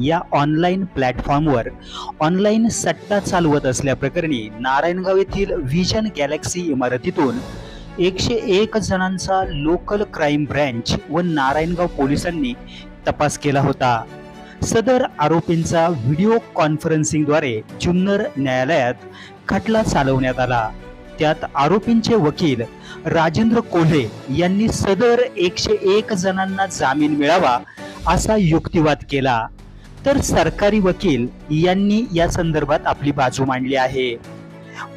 या ऑनलाईन प्लॅटफॉर्मवर ऑनलाईन सट्टा चालवत असल्याप्रकरणी नारायणगाव येथील व्हिजन गॅलेक्सी इमारतीतून एकशे एक जणांचा लोकल क्राईम ब्रँच व नारायणगाव पोलिसांनी तपास केला होता. सदर आरोपींचा व्हिडिओ कॉन्फरन्सिंगद्वारे जुन्नर न्यायालयात खटला चालवण्यात आला. त्यात आरोपींचे वकील राजेंद्र कोल्हे यांनी सदर एकशे एक जणांना जामीन मिळावा असा युक्तिवाद केला. तर सरकारी वकील यांनी या संदर्भात आपली बाजू मांडली आहे.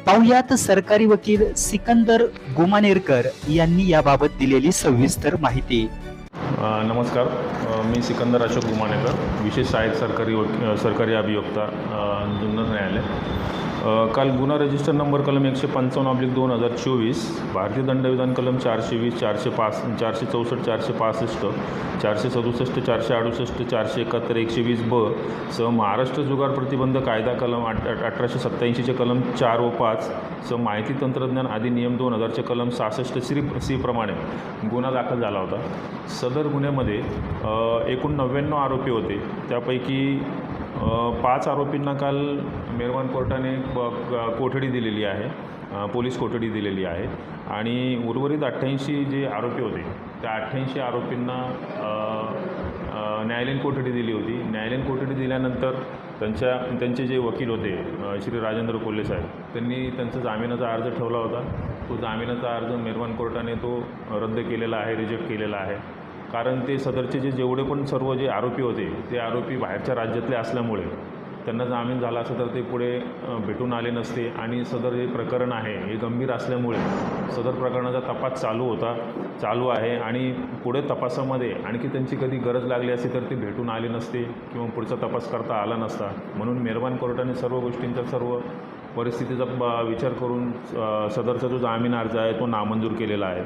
पाहुयात सरकारी वकील सिकंदर गुमानेरकर यांनी याबाबत दिलेली सविस्तर माहिती. नमस्कार. मी सिकंदर अशोक गुमानेकर विशेष सहाय्यक सरकारी वकी सरकारी अभियोक्ता जुन्नर न्यायालय. काल गुन्हा रजिस्टर नंबर कलम एकशे पंचावन्न ऑब्लिक दोन हजार चोवीस भारतीय दंडविधान कलम चारशे वीस चारशे पास चारशे चौसष्ट चारशे पासष्ट चारशे सदुसष्ट चारशे अडुसष्ट चारशे एकाहत्तर एकशे वीस ब सह महाराष्ट्र जुगार प्रतिबंध कायदा कलम आठ अठराशे सत्त्याऐंशीचे कलम चार व पाच सह माहिती तंत्रज्ञान अधिनियम दोन हजारचे कलम सहासष्ट श्री सी प्रमाणे गुन्हा दाखल झाला होता. सदर गुन्ह्यामध्ये एकूण नव्याण्णव आरोपी होते. त्यापैकी पाच आरोपींना काल मेरवान कोर्टाने ब- क- कोठडी दिलेली आहे. पोलीस कोठडी दिलेली आहे. आणि उर्वरित अठ्ठ्याऐंशी जे आरोपी होते त्या अठ्ठ्याऐंशी आरोपींना न्यायालयीन कोठडी दिली होती. न्यायालयीन कोठडी दिल्यानंतर त्यांच्या त्यांचे जे वकील होते श्री राजेंद्र कोल्हे साहेब त्यांनी त्यांचा जामिनाचा अर्ज ठेवला होता. तो जामिनाचा अर्ज मेरवान कोर्टाने तो रद्द केलेला आहे रिजेक्ट केलेला आहे. कारण ते सदरचे जे जेवढे पण सर्व जे आरोपी होते ते आरोपी बाहेरच्या राज्यातले असल्यामुळे त्यांना जामीन झाला असं तर ते पुढे भेटून आले नसते. आणि सदर जे प्रकरण आहे हे गंभीर असल्यामुळे सदर प्रकरणाचा तपास चालू होता चालू आहे. आणि पुढे तपासामध्ये आणखी त्यांची कधी गरज लागली असती तर ते भेटून आले नसते किंवा पुढचा तपास करता आला नसता. म्हणून मेहरबान कोर्टाने सर्व गोष्टींचा सर्व परिस्थितीचा ब- विचार करून सदरचा जो जामीन अर्ज आहे तो नामंजूर केलेला आहे.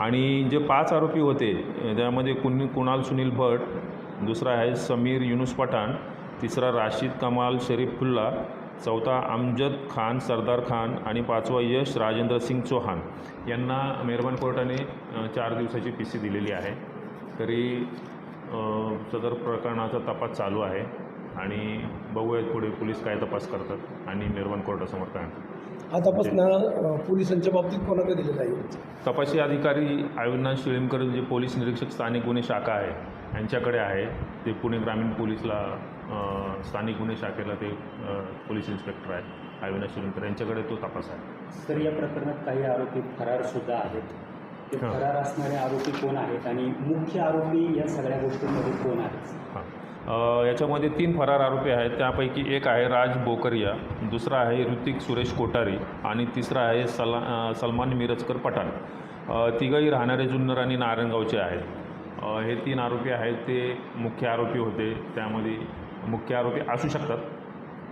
आणि जे पाच आरोपी होते त्यामध्ये कुणी कुणाल सुनील भट दुसरा आहे समीर युनुस पठाण तिसरा राशिद कमाल शरीफुल्ला चौथा अमजद खान सरदार खान आणि पाचवा यश राजेंद्र सिंग चौहान यांना मेहरबान कोर्टाने चार दिवसाची पी सी दिलेली आहे तरी सदर प्रकरणाचा तपास चालू आहे आणि बघूयात पुढे पोलीस काय तपास करतात आणि मेहरबान कोर्टासमोर काय आणतात. हा तपास ना अ, पोलिसांच्या बाबतीत कोणाकडे दिलेला आहे? तपासी अधिकारी अविनाश शिळीमकर जे पोलीस निरीक्षक स्थानिक गुन्हे शाखा आहे यांच्याकडे आहे. ते पुणे ग्रामीण पोलीसला अ, स्थानिक गुन्हे शाखेला ते अ, पोलीस इन्स्पेक्टर आहेत अविनाश शिळीमकर. यांच्याकडे तो तपास आहे. तर या प्रकरणात काही आरोपी फरार सुद्धा आहेत. ते हां. फरार असणारे आरोपी कोण आहेत? आणि मुख्य आरोपी या सगळ्या गोष्टींमध्ये कोण आहेत? हां. याच्यामध्ये तीन फरार आरोपी आहेत. त्यापैकी एक आहे राज बोकरिया दुसरा आहे ऋतिक सुरेश कोठारी आणि तिसरा आहे सला सलमान मिरजकर पठाण. तिघही तिघंही राहणारे जुन्नर आणि नारायणगावचे आहेत. हे तीन आरोपी आहेत. ते मुख्य आरोपी होते. त्यामध्ये मुख्य आरोपी असू शकतात.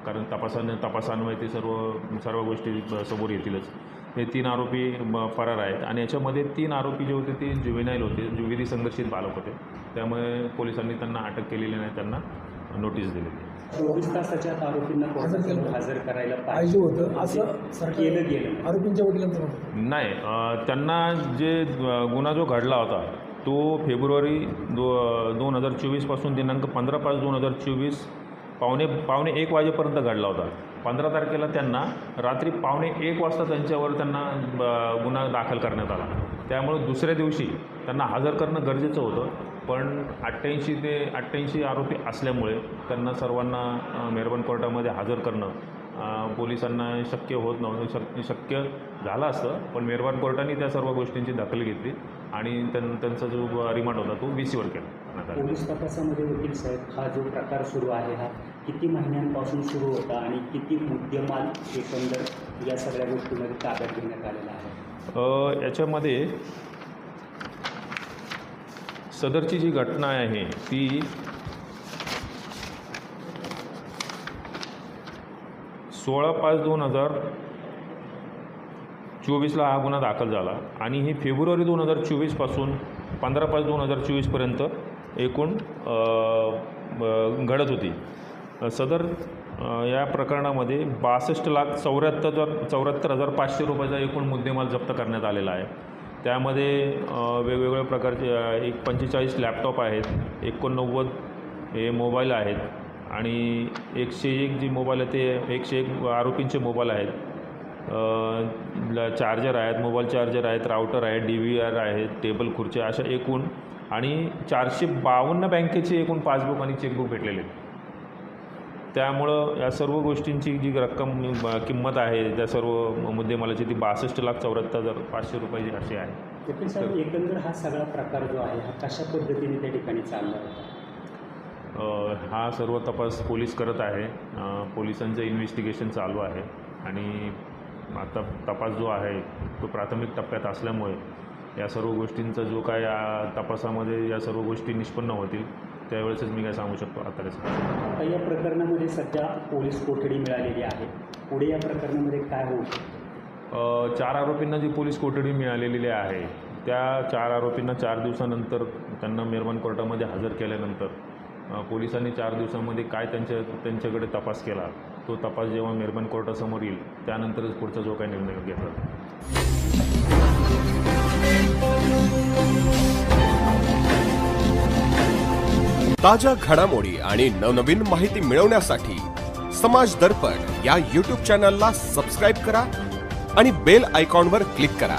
कारण तपासाने तपासान्वये ते सर्व सर्व गोष्टी समोर येतीलच. हे तीन आरोपी ब- फरार आहेत. आणि याच्यामध्ये तीन आरोपी जे होते ते जुवेनाईल होते. जुविधी संघर्षित बालक होते. त्यामुळे पोलिसांनी त्यांना अटक केलेली नाही त्यांना नोटीस दिलेली चोवीस तासाच्या आत आरोपींना कोर्टासमोर हजर करायला पाहिजे होतं. असं केलं सरकार गेलं आरोपींच्या वडिलांचं. नाही अ, त्यांना जे अ, गुन्हा जो घडला होता तो फेब्रुवारी दो दोन हजार चोवीसपासून दिनांक पंधरा पाच दोन हजार चोवीस पावणे पावणे एक वाजेपर्यंत घडला होता. पंधरा तारखेला त्यांना रात्री पावणे एक वाजता त्यांच्यावर त्यांना गुन्हा दाखल करण्यात आला. त्यामुळे दुसऱ्या दिवशी त्यांना हजर करणं गरजेचं होतं. पण अठ्ठ्याऐंशी ते अठ्ठ्याऐंशी आरोपी असल्यामुळे त्यांना सर्वांना मेरबन मेहरबान कोर्टामध्ये हजर करणं पोलिसांना शक्य होत नव्हतं शक शक्य झालं असतं पण मेहरबान कोर्टाने त्या सर्व गोष्टींची दखल घेतली आणि त्यां त्यांचा जो रिमांड होता तो वी सीवर केला. पोलीस तपासामध्ये वकील साहेब हा जो प्रकार सुरू आहे हा किती महिन्यांपासून सुरू होता आणि किती मुद्देमाल एकंदर या सगळ्या गोष्टीमध्ये ताब्यात घेण्यात आलेला आहे याच्यामध्ये सदरची जी घटना आहे ती सोळा पाच दोन हजार चोवीसला हा गुन्हा दाखल झाला. आणि हे फेब्रुवारी दोन हजार चोवीसपासून पंधरा पाच दोन हजार चोवीसपर्यंत एकूण घडत होती. सदर या प्रकरणामध्ये बासष्ट लाख चौऱ्याहत्तर चौऱ्याहत्तर हजार पाचशे रुपयाचा एकूण मुद्देमाल जप्त करण्यात आलेला आहे. त्यामध्ये वेगवेगळ्या प्रकारचे एक पंचेचाळीस लॅपटॉप आहेत एकोणनव्वद हे मोबाईल आहेत आणि एकशे एक जे मोबाईल आहे ते एकशे एक आरोपींचे मोबाईल आहेत. चार्जर आहेत मोबाईल चार्जर आहेत राऊटर आहेत डी व्ही आर आहेत टेबल खुर्च्या अशा एकूण आणि चारशे बावन्न बँकेचे एकूण पासबुक आणि चेकबुक भेटलेले आहेत. त्यामुळं या सर्व गोष्टींची जी रक्कम किंमत आहे त्या सर्व मुद्देमालाची ती बासष्ट लाख चौऱ्याहत्तर हजार पाचशे रुपयाची अशी आहे. एकंदर हा सगळा प्रकार जो आहे हा कशा पद्धतीने त्या ठिकाणी चालला? होता हा सर्व तपास पोलीस करत आहे. पोलिसांचं इन्व्हेस्टिगेशन चालू आहे. आणि आता तपास जो आहे तो प्राथमिक टप्प्यात असल्यामुळे या सर्व गोष्टींचा जो काय या तपासामध्ये या सर्व गोष्टी निष्पन्न होतील त्यावेळेसच मी काय सांगू शकतो आता या प्रकरणामध्ये सध्या पोलीस कोठडी मिळालेली आहे. पुढे या प्रकरणामध्ये काय होऊ चार आरोपींना जी पोलीस कोठडी मिळालेली आहे त्या चार आरोपींना चार दिवसानंतर त्यांना मेहरबान कोर्टामध्ये हजर केल्यानंतर पोलिसांनी चार दिवसामध्ये काय त्यांच्या त्यांच्याकडे तपास केला तो तपास जेव्हा मेहरबान कोर्टासमोर येईल त्यानंतरच पुढचा जो काही निर्णय घेतला ताज्या घडामोडी आणि नवनवीन माहिती मिळवण्यासाठी समाज दर्पण या यूट्यूब चॅनलला सबस्क्राईब करा आणि बेल आयकॉनवर क्लिक करा.